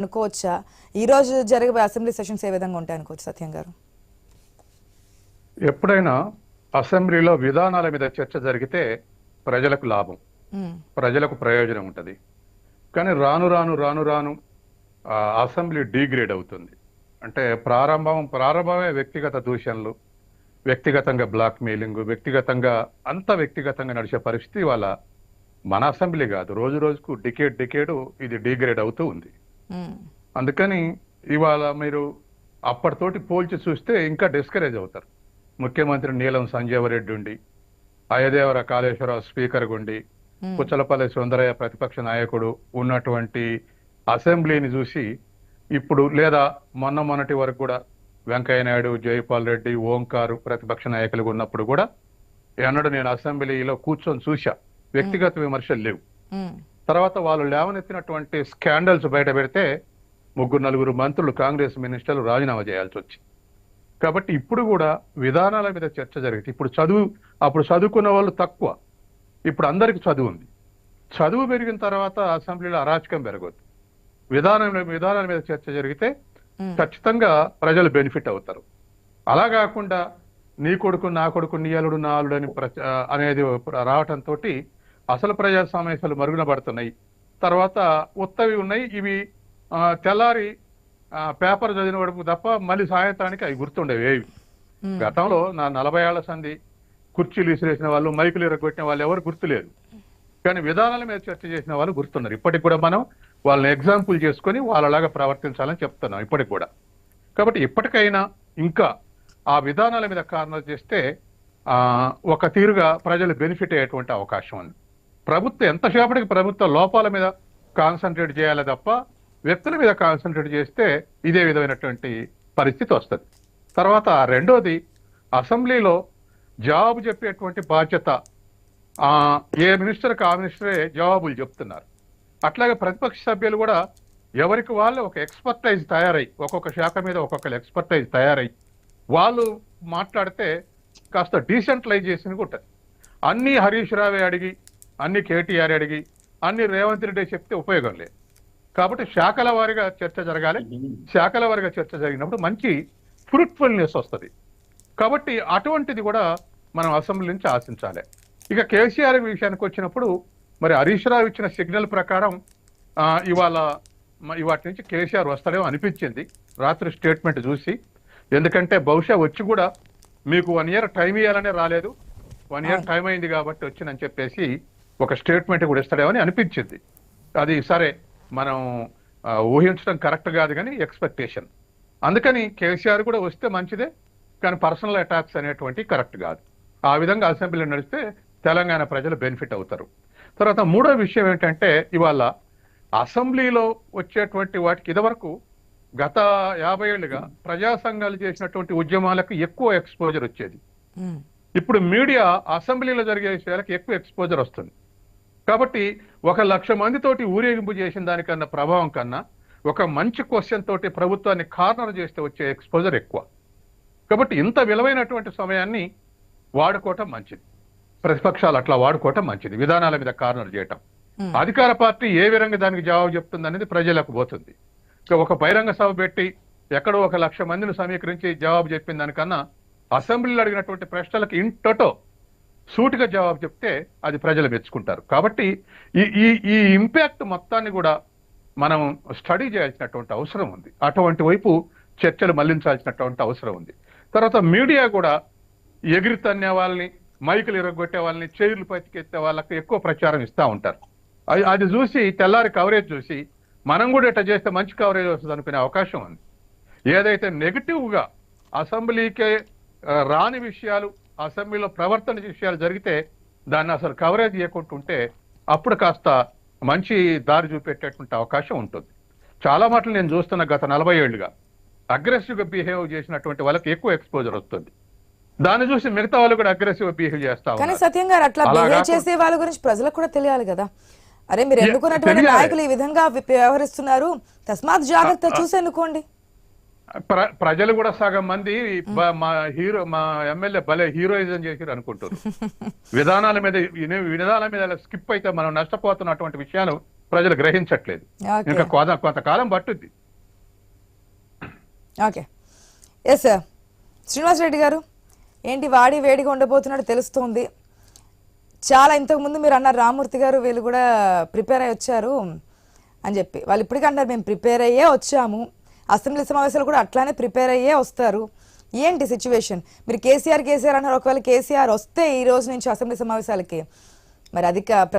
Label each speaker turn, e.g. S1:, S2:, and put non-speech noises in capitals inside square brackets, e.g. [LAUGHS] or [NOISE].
S1: అనుకోవచ్చా? ఈ రోజు జరిగే అసెంబ్లీ సెషన్స్ ఏ విధంగా ఉంటాయి అనుకోవచ్చు సత్యం గారు?
S2: ఎప్పుడైనా అసెంబ్లీలో విధానాల మీద చర్చ జరిగితే ప్రజలకు లాభం. ప్రజలకు ప్రయోజనం ఉంటుంది. కానీ రాను రాను రాను రాను అసెంబ్లీ డీగ్రేడ్ అవుతుంది. అంటే ప్రారంభం ప్రారంభమే వ్యక్తిగత దూషణలు వ్యక్తిగతంగా బ్లాక్ మెయిలింగ్ వ్యక్తిగతంగా అంత వ్యక్తిగతంగా నడిచే పరిస్థితి వాళ్ళ మన అసెంబ్లీ కాదు. రోజు రోజుకు డికేడ్ డికేడ్ ఇది డీగ్రేడ్ అవుతూ ఉంది. అందుకని ఇవాళ మీరు అప్పటితోటి పోల్చి చూస్తే ఇంకా డిస్కరేజ్ అవుతారు. ముఖ్యమంత్రి నీలం సంజీవ రెడ్డి ఉండి అయోదేవర కాళేశ్వరరావు స్పీకర్ గుండి పుచ్చలపల్లి సుందరయ్య ప్రతిపక్ష నాయకుడు ఉన్నటువంటి అసెంబ్లీని చూసి ఇప్పుడు లేదా మొన్న మొన్నటి వరకు కూడా వెంకయ్య నాయుడు జైపాల్ రెడ్డి ఓంకారు ప్రతిపక్ష నాయకులు ఉన్నప్పుడు కూడా ఎన్నడూ నేను అసెంబ్లీలో కూర్చొని చూశా. వ్యక్తిగత విమర్శలు లేవు. తర్వాత వాళ్ళు లేవనెత్తినటువంటి స్కాండల్స్ బయట పెడితే ముగ్గురు నలుగురు మంత్రులు కాంగ్రెస్ మినిస్టర్లు రాజీనామా చేయాల్సి వచ్చింది. కాబట్టి ఇప్పుడు కూడా విధానాల మీద చర్చ జరిగింది. ఇప్పుడు చదువు అప్పుడు చదువుకున్న వాళ్ళు తక్కువ. ఇప్పుడు అందరికి చదువు ఉంది. చదువు పెరిగిన తర్వాత అసెంబ్లీలో అరాచకం పెరగదు విధానం విధానాల మీద చర్చ జరిగితే ఖచ్చితంగా ప్రజలు బెనిఫిట్ అవుతారు. అలా కాకుండా నీ కొడుకు నా కొడుకు నీ అల్లుడు నా అల్లుడు అని ప్రచ- అనేది రావటంతో అసలు ప్రజా సమస్యలు మరుగున పడుతున్నాయి. తర్వాత ఉత్తవి ఉన్నాయి. ఇవి తెల్లారి పేపర్ చదివిన వరకు తప్ప మళ్ళీ సాయంత్రానికి అవి గుర్తుండేవి ఏవి. గతంలో నా నలభై ఏళ్ళ సంధి కుర్చీలు విసిరేసిన వాళ్ళు మైకులు ఇరగొట్టిన వాళ్ళు ఎవరు గుర్తులేరు కానీ విధానాల మీద చర్చ చేసిన వాళ్ళు గుర్తున్నారు. ఇప్పటికి కూడా మనం వాళ్ళని ఎగ్జాంపుల్ చేసుకొని వాళ్ళలాగా ప్రవర్తించాలని చెప్తున్నాం ఇప్పటికి కూడా. కాబట్టి ఇప్పటికైనా ఇంకా ఆ విధానాల మీద కారణాలు చేస్తే ఆ, ఒక తీరుగా ప్రజలు బెనిఫిట్ అయ్యేటువంటి అవకాశం ఉంది. ప్రభుత్వం ఎంతసేపటికి ప్రభుత్వ లోపాల మీద కాన్సన్ట్రేట్ చేయాలి తప్ప వ్యక్తుల మీద కాన్సన్ట్రేట్ చేస్తే ఇదే విధమైనటువంటి పరిస్థితి వస్తుంది. తర్వాత రెండోది అసెంబ్లీలో జవాబు చెప్పేటువంటి బాధ్యత ఏ మినిస్టర్కి ఆ మినిస్టరే జవాబులు చెప్తున్నారు. అట్లాగే ప్రతిపక్ష సభ్యులు కూడా ఎవరికి వాళ్ళు ఒక ఎక్స్పర్టైజ్ తయారై ఒక్కొక్క శాఖ మీద ఒక్కొక్కరు ఎక్స్పర్టైజ్ తయారై వాళ్ళు మాట్లాడితే కాస్త డీసెంట్రలైజేషన్ ఉంటుంది. అన్నీ హరీష్ రావే అడిగి అన్ని కేటీఆర్ అడిగి అన్ని రేవంత్ రెడ్డి చెప్తే ఉపయోగం లేదు. కాబట్టి శాఖల వారిగా చర్చ జరగాలి. శాఖల వారిగా చర్చ జరిగినప్పుడు మంచి ఫ్రూట్ఫుల్నెస్ వస్తుంది. కాబట్టి అటువంటిది కూడా మనం అసెంబ్లీ నుంచి ఆశించాలి. ఇక కేసీఆర్ విషయానికి వచ్చినప్పుడు మరి హరీష్ రావు ఇచ్చిన సిగ్నల్ ప్రకారం ఇవాళ ఇవాటి నుంచి కేసీఆర్ వస్తాడేమో అనిపించింది. రాత్రి స్టేట్మెంట్ చూసి. ఎందుకంటే బహుశా వచ్చి కూడా మీకు వన్ ఇయర్ టైం ఇవ్వాలనే రాలేదు. వన్ ఇయర్ టైం అయింది కాబట్టి వచ్చిందని చెప్పేసి ఒక స్టేట్మెంట్ కూడా ఇస్తాడేమని అనిపించింది. అది సరే మనం ఊహించడం కరెక్ట్ కాదు కానీ ఎక్స్పెక్టేషన్. అందుకని కేసీఆర్ కూడా వస్తే మంచిదే కానీ పర్సనల్ అటాక్స్ అనేటువంటి కరెక్ట్ కాదు. ఆ విధంగా అసెంబ్లీ నడిస్తే తెలంగాణ ప్రజలు బెనిఫిట్ అవుతారు. తర్వాత మూడో విషయం ఏంటంటే ఇవాళ అసెంబ్లీలో వచ్చేటువంటి వాటికి ఇదివరకు గత యాభై ఏళ్ళుగా ప్రజా సంఘాలు చేసినటువంటి ఉద్యమాలకు ఎక్కువ ఎక్స్పోజర్ వచ్చేది. ఇప్పుడు మీడియా అసెంబ్లీలో జరిగే విషయాలకు ఎక్కువ ఎక్స్పోజర్ వస్తుంది. కాబట్టి ఒక లక్ష మందితోటి ఊరేగింపు చేసిన దానికన్నా ప్రభావం కన్నా ఒక మంచి క్వశ్చన్ తోటి ప్రభుత్వాన్ని కార్నర్ చేస్తే వచ్చే ఎక్స్పోజర్ ఎక్కువ. కాబట్టి ఇంత విలువైనటువంటి సమయాన్ని వాడుకోవటం మంచిది. ప్రతిపక్షాలు అట్లా వాడుకోవటం మంచిది. విధానాల మీద కార్నర్ చేయటం.
S1: ఉమ్,
S2: అధికార పార్టీ ఏ విధంగా దానికి జవాబు చెప్తుంది అనేది ప్రజలకు పోతుంది. ఒక బహిరంగ సభ పెట్టి ఎక్కడో ఒక లక్ష మందిని సమీకరించి జవాబు చెప్పిన దానికన్నా అసెంబ్లీలో అడిగినటువంటి ప్రశ్నలకు ఇంటోటో సూటిగా జవాబు చెప్తే అది ప్రజలు మెచ్చుకుంటారు. కాబట్టి ఈ ఈ ఈ ఇంపాక్ట్ మొత్తాన్ని కూడా మనం స్టడీ చేయాల్సినటువంటి అవసరం ఉంది. అటువంటి వైపు చర్చలు మళ్ళించాల్సినటువంటి అవసరం ఉంది. తర్వాత మీడియా కూడా ఎగిరి తన్నే వాళ్ళని మైకులు ఇరగొట్టే వాళ్ళని చైర్లు పతికెత్తే వాళ్ళకి ఎక్కువ ప్రచారం ఇస్తూ ఉంటారు. అది అది చూసి తెల్లారి కవరేజ్ చూసి మనం కూడా ఇట్లా చేస్తే మంచి కవరేజ్ వస్తుంది అనుకునే అవకాశం ఉంది. ఏదైతే నెగిటివ్గా అసెంబ్లీకే రాని విషయాలు అసెంబ్లీలో ప్రవర్తన విషయాలు జరిగితే దాన్ని అసలు కవరేజ్ చేయకుండా ఉంటే అప్పుడు కాస్త మంచి దారి చూపెట్టేటువంటి అవకాశం ఉంటుంది. చాలా మాటలు నేను చూస్తున్న గత నలభై ఏళ్ళుగా అగ్రెసివ్గా బిహేవ్ చేసినటువంటి వాళ్ళకి ఎక్కువ ఎక్స్పోజర్ వస్తుంది. దాన్ని చూసి మిగతా వాళ్ళు కూడా అగ్రెసివ్గా బిహేవ్ చేస్తా
S1: కానీ సత్యం గారు అట్లా బిహేవ్ చేసే వాళ్ళ గురించి ప్రజలకు కూడా తెలియాలి కదా. అరే మీరు ఎన్నుకున్నటువంటి. నాయకులు ఈ విధంగా వ్యవహరిస్తున్నారు? తస్మాత్ జాగ్రత్త చూసి ఎన్నుకోండి
S2: ప్రజలు కూడా సగం మంది మా హీరో మా ఎమ్మెల్యే భలే హీరోయిజం చేసిరు అనుకుంటారు. [LAUGHS] విధానాల మీద విధానాల మీద స్కిప్ అయితే మనం నష్టపోతున్నటువంటి విషయాలు ప్రజలు గ్రహించట్లేదు. ఇంకా కొంత కొంతకాలం పట్టుద్ది.
S1: ఓకే. ఎస్ శ్రీనివాస్ రెడ్డి గారు ఏంటి వాడి వేడిగా ఉండబోతున్నట్టు తెలుస్తోంది. చాలా ఇంతకుముందు మీరు అన్నారు రామూర్తి గారు వీళ్ళు కూడా ప్రిపేర్ అయ్యి వచ్చారు అని చెప్పి. వాళ్ళు ఇప్పటికీ అంటారు మేము ప్రిపేర్ అయ్యే వచ్చాము. అసెంబ్లీ సమావేశాలు కూడా అట్లానే ప్రిపేర్ అయ్యే వస్తారు. ఏంటి సిచ్యువేషన్? మీరు కేసీఆర్ కేసీఆర్ అన్నారు. ఒకవేళ కేసీఆర్ వస్తే ఈ రోజు నుంచి అసెంబ్లీ సమావేశాలకి. మరి అధిక